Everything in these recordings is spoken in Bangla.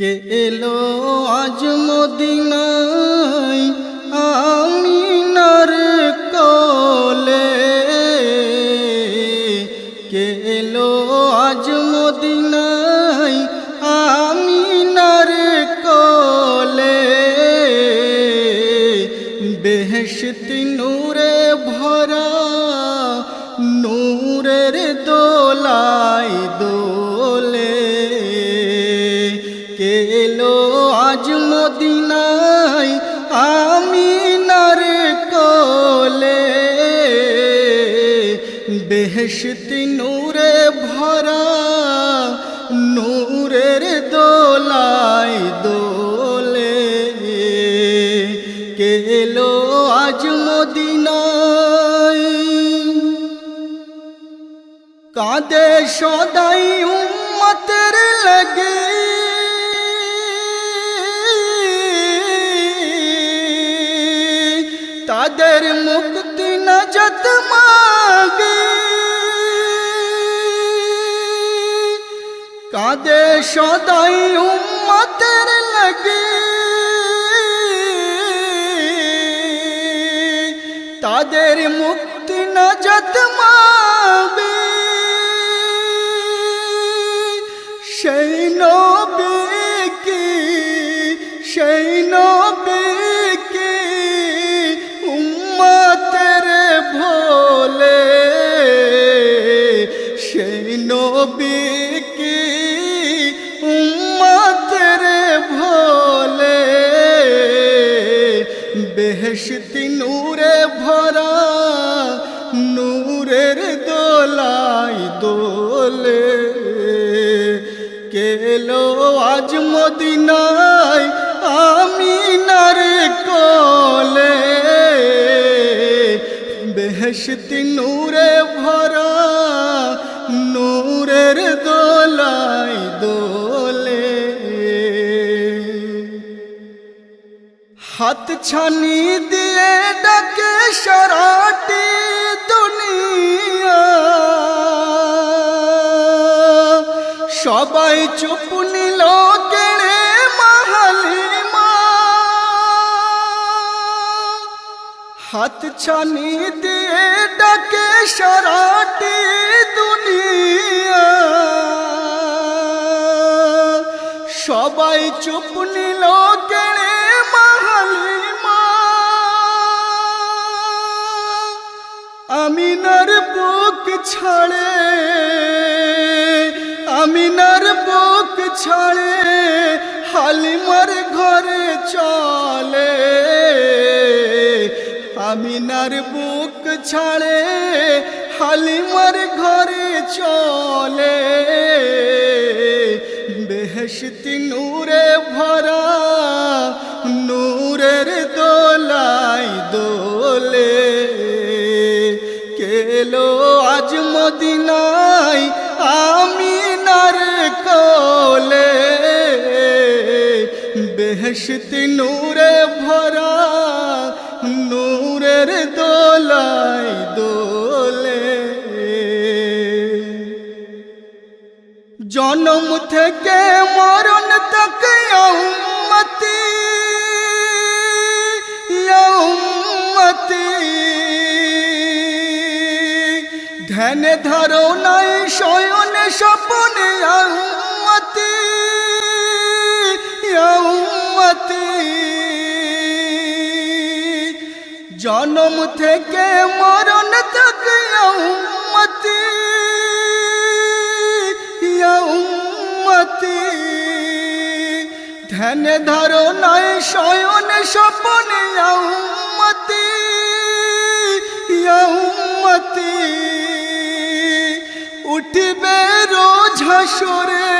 কে এলো আজ মদিনায়? আমিনার কোলে। কে এলো আজ মদিনায়? আমিনার কোলে। বেহেশতি নূরে ভরা, নূরের দোলাই দোলে আজ মদিনায় আমিনার কোলে বেহেশতি নূরে ভরা নূরের দোলাই দোলে। কেলো আজ মদিনায়? কাঁদে সদাই উম্মতের লাগে। তাদের মুক্তি নজত মাগে কাঁদে সদাই উম্মতের লাগে তাদের মুক্তি বেহেশতি নূরে ভরা নূরের দোলাই দোলে। কেলো আজ মদিনায় আমিনার কলে? বেহেশতি নূরে হাত ছানি দিয়ে ডাকে সারাটি দুনিয়া। সবাই চুপ নিল কেড়ে মাহালিমা। হাত ছানি দিয়ে ডাকে সারাটি দুনিয়া। সবাই চুপ ছাড়ে, আমিনার বুক ছাড়ে, হালিমার ঘরে চলে। আমিনার বুক ছাড়ে, হালিমার ঘরে চলে। বেহেশতি নূরে ভরা, নূরের দোলাই দোলে। কেলো আজ মদিনায় আমিনার কোলে। বেহেশতি নূরে ভরা, নূরের দোলাই দোলে। জনম থেকে মরণ তক উম্মতি ধ্যান ধরো নাই শয়ন স্বপনে উম্মতি উম্মতি জনম থেকে মরণ তক উম্মতি উম্মতি ধ্যান ধরো নাই শয়ন স্বপনে উম্মতি উঠবে রোজ হাসরে,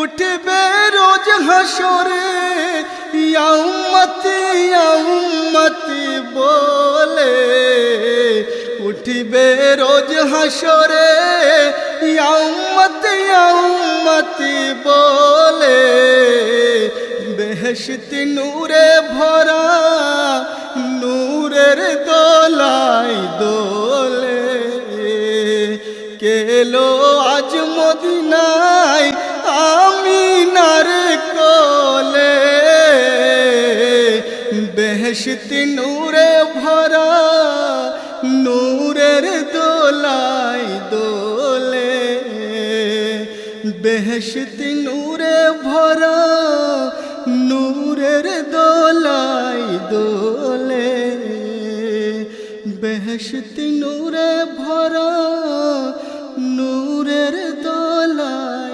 উঠবে রোজ হাসরে উম্মতি উম্মতি বলে, উঠবে রোজ হাসরে উম্মতি উম্মতি বলে, বেহেশতি নূরে ভরা, নূরের দোলাই দোলে এলো আজ মদিনায় আমি নার কলে। বেহসতি নূরে ভরা, নূরের দোলাই দোলে। বেহসতি নূরে ভরা, নূরের দোলাই দোলে। বেহসতি নূরে ভরা নূরের দলায়